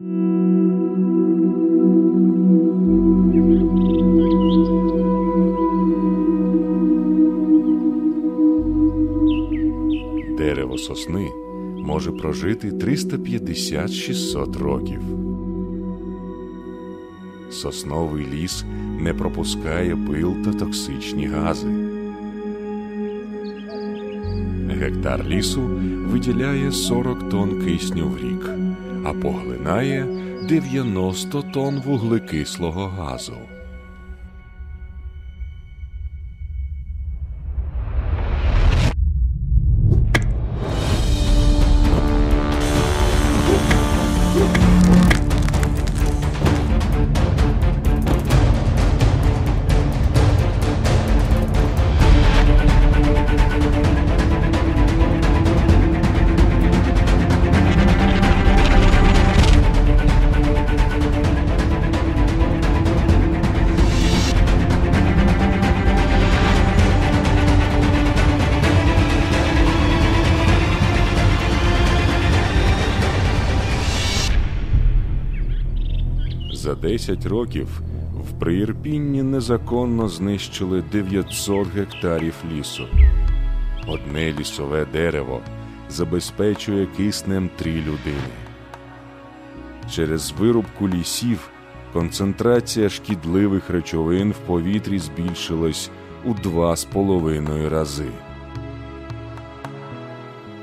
Дерево сосни може прожити 350-600 років. Сосновий ліс не пропускає пил та токсичні гази. Гектар лісу виділяє 40 тонн кисню в рік, а поглинає 90 тонн вуглекислого газу. За 10 років в Приірпінні незаконно знищили 900 гектарів лісу. Одне лісове дерево забезпечує киснем три людини. Через вирубку лісів концентрація шкідливих речовин в повітрі збільшилась у два з половиною рази.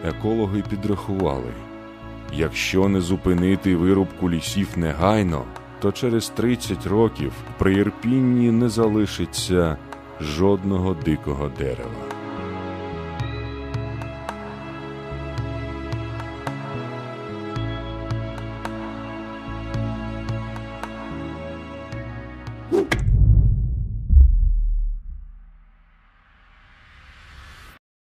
Екологи підрахували, якщо не зупинити вирубку лісів негайно, то через 30 років при Ірпінні не залишиться жодного дикого дерева.